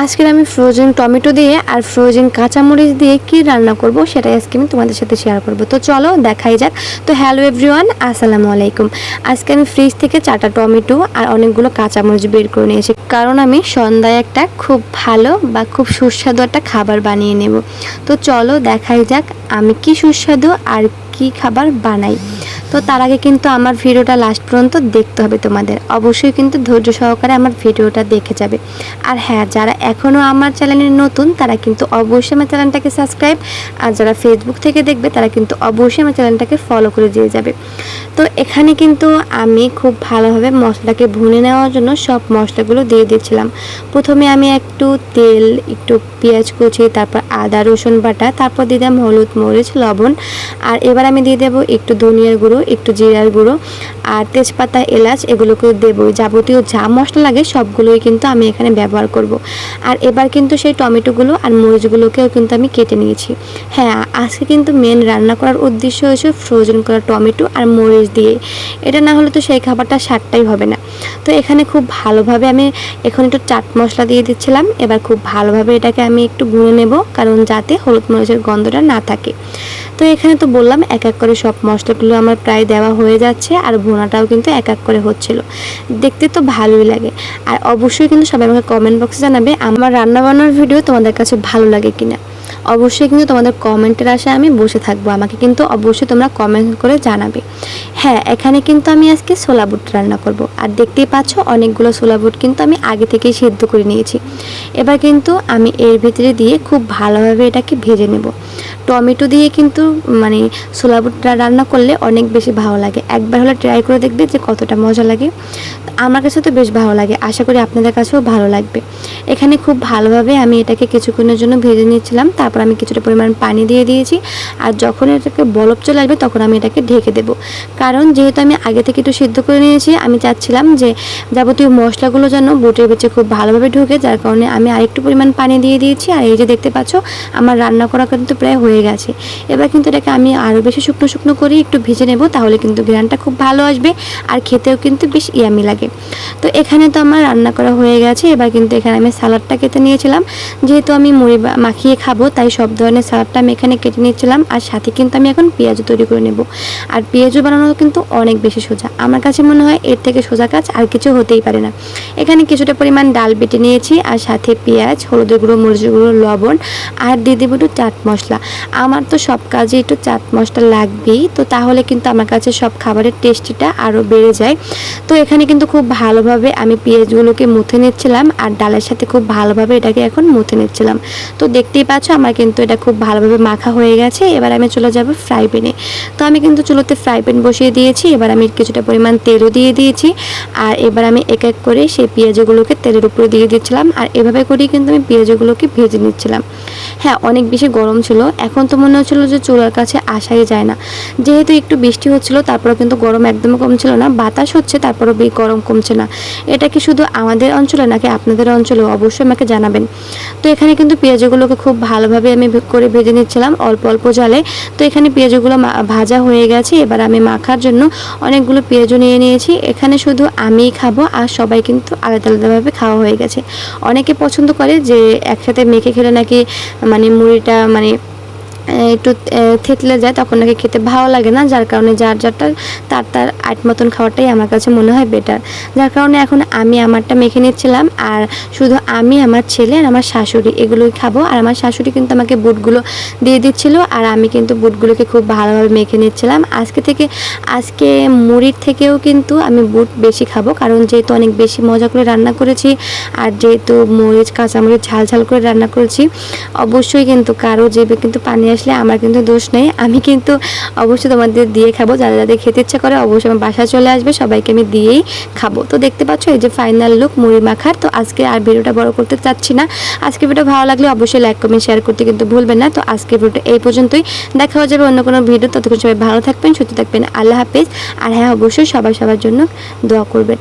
আজকের আমি frozen tomato দিয়ে আর ফ্রোজেন কাঁচামরিচ দিয়ে কি রান্না করব সেটাই আজকে আমি তোমাদের সাথে শেয়ার করব। তো চলো দেখাই যাক। তো হ্যালো এভরিওয়ান আসসালামু আলাইকুম। আজকে আমি ফ্রিজ থেকে চারটা টমেটো আর অনেকগুলো কাঁচামরিচ বের করে নিয়েছি কারণ আমি সন্ধ্যায় একটা খুব ভালো বা খুব সুস্বাদু একটা খাবার বানিয়ে নেব। তো চলো দেখাই যাক আমি কি সুস্বাদু আর কি খাবার বানাই। তো তার আগে কিন্তু আমার ভিডিওটা লাস্ট পর্যন্ত দেখতে হবে তোমাদের। অবশ্যই কিন্তু ধৈর্য সহকারে আমার ভিডিওটা দেখে যাবে। আর হ্যাঁ যারা এখনও আমার চ্যানেলে নতুন, তারা কিন্তু অবশ্যই আমার চ্যানেলটাকে সাবস্ক্রাইব আর যারা ফেসবুক থেকে দেখবে, তারা কিন্তু অবশ্যই আমার চ্যানেলটাকে ফলো করে দিয়ে যাবে। তো এখানে কিন্তু আমি খুব ভালোভাবে মশলাকে ভুনে নেওয়ার জন্য সব মশলাগুলো দিয়ে দিয়েছিলাম। প্রথমে আমি একটু তেল, একটু পেঁয়াজ কুচি, তারপর আদা রসুন বাটা, তারপর দিয়ে দিলাম হলুদ মরিচ, লবণ, আর এবার আমি দিয়ে দেবো একটু ধনিয়ার গুঁড়ো একটু জিরার গুঁড়ো আর তেজপাতা, এলাচ এগুলোকেও দেবো। যাবতীয় যা মশলা লাগে সবগুলোই কিন্তু আমি এখানে ব্যবহার করব। আর এবার কিন্তু সেই টমেটোগুলো আর মরিচগুলোকেও কিন্তু আমি কেটে নিয়েছি। হ্যাঁ আজকে কিন্তু মেন রান্না করার উদ্দেশ্য হয়েছে ফ্রোজেন করা টমেটো আর মরিচ দিয়ে। এটা না হলে তো সেই খাবারটা স্বাদটাই হবে না। তো এখানে খুব ভালোভাবে আমি এখন একটু চাট মশলা দিয়ে দিচ্ছিলাম। এবার খুব ভালোভাবে এটাকে আমি একটু গুঁড়ে নেব, কারণ যাতে হলুদ মরিচের গন্ধটা না থাকে। তো এখানে তো বললাম, এক এক করে সব মশলাগুলো আমার প্রায় দেওয়া হয়ে যাচ্ছে আর ভুনাটাও কিন্তু এক এক করে হচ্ছিল। দেখতে তো ভালোই লাগে। আর অবশ্যই কিন্তু সবাই আমাকে কমেন্ট বক্সে জানাবে, আমার রান্না বান্নার ভিডিও তোমাদের কাছে ভালো লাগে কিনা। অবশ্যই কিন্তু তোমাদের কমেন্টের আশায় আমি বসে থাকব। আমাকে কিন্তু অবশ্যই তোমরা কমেন্ট করে জানাবে। হ্যাঁ এখানে কিন্তু আমি আজকে ছোলা বুট রান্না করব। আর দেখতেই পাচ্ছ, অনেকগুলো ছোলা বুট কিন্তু আমি আগে থেকেই সেদ্ধ করে নিয়েছি। এবার কিন্তু আমি এর ভিতরে দিয়ে খুব ভালোভাবে এটাকে ভেজে নেব। টমেটো দিয়ে কিন্তু মানে ছোলা বুটটা রান্না করলে অনেক বেশি ভালো লাগে। একবার হলে ট্রাই করে দেখবে যে কতটা মজা লাগে। আমার কাছে তো বেশ ভালো লাগে, আশা করি আপনাদের কাছেও ভালো লাগবে। এখানে খুব ভালোভাবে আমি এটাকে কিছুক্ষণের জন্য ভেজে নিয়েছিলাম, তারপর আমি কিছুটা পরিমাণ পানি দিয়ে দিয়েছি। আর যখন এটাকে বলপ চলে আসবে, তখন আমি এটাকে ঢেকে দেব। কারণ যেহেতু আমি আগে থেকে একটু সিদ্ধ করে নিয়েছি, আমি চাচ্ছিলাম যে যাবতীয় মশলাগুলো যেন বুটের বেচে খুব ভালোভাবে ঢুকে, যার কারণে আমি আরেকটু পরিমাণ পানি দিয়ে দিয়েছি। আর এই যে দেখতে পাচ্ছ, আমার রান্না করা কিন্তু প্রায় হয়ে গেছে। এবার কিন্তু এটাকে আমি আরও বেশি শুকনো শুকনো করে একটু ভেজে নেব, তাহলে কিন্তু গ্রানটা খুব ভালো আসবে আর খেতেও কিন্তু বেশ ইয়ামি লাগে। তো এখানে তো আমার রান্না করা হয়ে গেছে, এবার কিন্তু এখানে আমি সালাডটা কেটে নিয়েছিলাম। যেহেতু আমি মুড়ি মাখিয়ে খাব, তাই সব ধরনের সালাডটা আমি এখানে কেটে নিয়েছিলাম, আর সাথে কিন্তু আমি এখন পেঁয়াজও তৈরি করে নেব। আর পেঁয়াজও বানানো কিন্তু অনেক বেশি সোজা। আমার কাছে মনে হয় এর থেকে সোজা কাজ আর কিছু হতেই পারে না। এখানে কিছুটা পরিমাণ ডাল বেটে নিয়েছি, আর সাথে পেঁয়াজ, হলুদের গুঁড়ো, মরিচের গুঁড়ো, লবণ, আর দিয়ে দেবো একটু চাট মশলা। আমার তো সব কাজে একটু চাট মশলা লাগবেই, তো তাহলে কিন্তু আমার কাছে সব খাবারের টেস্টিটা আরও বেড়ে যায়। তো এখানে কিন্তু খুব ভালোভাবে আমি পেঁয়াজগুলোকে মুথে নিচ্ছিলাম, আর ডালের সাথে খুব ভালোভাবে এটাকে এখন মুথে নিচ্ছিলাম। তো দেখতেই পাচ্ছ আমার কিন্তু এটা খুব ভালোভাবে মাখা হয়ে গেছে, এবার আমি চলে যাব ফ্রাই প্যানে। তো আমি কিন্তু চুলোতে ফ্রাই প্যান বসিয়ে দিয়েছি, এবার আমি কিছুটা পরিমাণ তেলও দিয়ে দিয়েছি, আর এবার আমি এক এক করে সেই পেঁয়াজগুলোকে তেলের উপরে দিয়ে দিচ্ছিলাম, আর এভাবে করেই কিন্তু আমি পেঁয়াজগুলোকে ভেজে নিচ্ছিলাম। হ্যাঁ অনেক বেশি গরম ছিল এখন তো মনে হচ্ছিল যে চুলার কাছে আসাই যায় না। যেহেতু একটু বৃষ্টি হচ্ছিল, তারপরেও কিন্তু গরম একদমই কমছিল না। বাতাস হচ্ছে, তারপরেও গরম কমছে না। এটা কি শুধু আমাদের অঞ্চলে নাকি আপনাদের অঞ্চলে অবশ্যই আমাকে জানাবেন। তো এখানে কিন্তু পেঁয়াজগুলোকে খুব ভালোভাবে আমি করে ভেজে নিচ্ছিলাম অল্প অল্প জলে। তো এখানে পেঁয়াজগুলো ভাজা হয়ে গেছে। এবার আমি মাখার জন্য অনেকগুলো পেঁয়াজও নিয়ে নিয়েছি। এখানে শুধু আমিই খাব আর সবাই কিন্তু আলাদা আলাদাভাবে খাওয়া হয়ে গেছে। অনেকে পছন্দ করে যে একসাথে মেখে খেলে নাকি মানে মুড়িটা মানে একটু থেতলে যায়, তখন নাকি খেতে ভালো লাগে না, যার কারণে যার যারটা তার তার আট মতন খাওয়াটাই আমার কাছে মনে হয় বেটার যার কারণে এখন আমি আমারটা মেখে নিচ্ছিলাম, আর শুধু আমি, আমার ছেলে আর আমার শাশুড়ি, এগুলোই খাব। আর আমার শাশুড়ি কিন্তু আমাকে বুটগুলো দিয়ে দিচ্ছিল, আর আমি কিন্তু বুটগুলোকে খুব ভালোভাবে মেখে নিচ্ছিলাম। আজকে থেকে, আজকে মুড়ির থেকেও কিন্তু আমি বুট বেশি খাব, কারণ যেহেতু অনেক বেশি মজা করে রান্না করেছি, আর যেহেতু মরিচ, কাঁচামরিচ ঝাল ঝাল করে রান্না করেছি, অবশ্যই কিন্তু কারও যেবে কিন্তু পানি আসলে আমার কিন্তু দোষ নেই। আমি কিন্তু অবশ্যই তোমাদের দিয়ে খাব। যারা যাদের খেতে ইচ্ছা করে, অবশ্যই আমার বাসায় চলে আসবে। সবাইকে আমি দিয়েই খাব। তো দেখতে পাচ্ছ, এই যে ফাইনাল লুক মুড়ি মাখার। তো আজকে আর ভিডিওটা বড় করতে চাচ্ছি না। আজকে ভিডিও ভালো লাগলে অবশ্যই লাইক কমেন্ট শেয়ার করতে কিন্তু ভুলবেন না। তো আজকে ভিডিওটা এই পর্যন্তই। দেখা হয়ে যাবে অন্য কোনো ভিডিও ততক্ষণ সবাই ভালো থাকবেন, সুস্থ থাকবেন। আল্লাহ হাফেজ। আর হ্যাঁ অবশ্যই সবাই সবার জন্য দোয়া করবেন।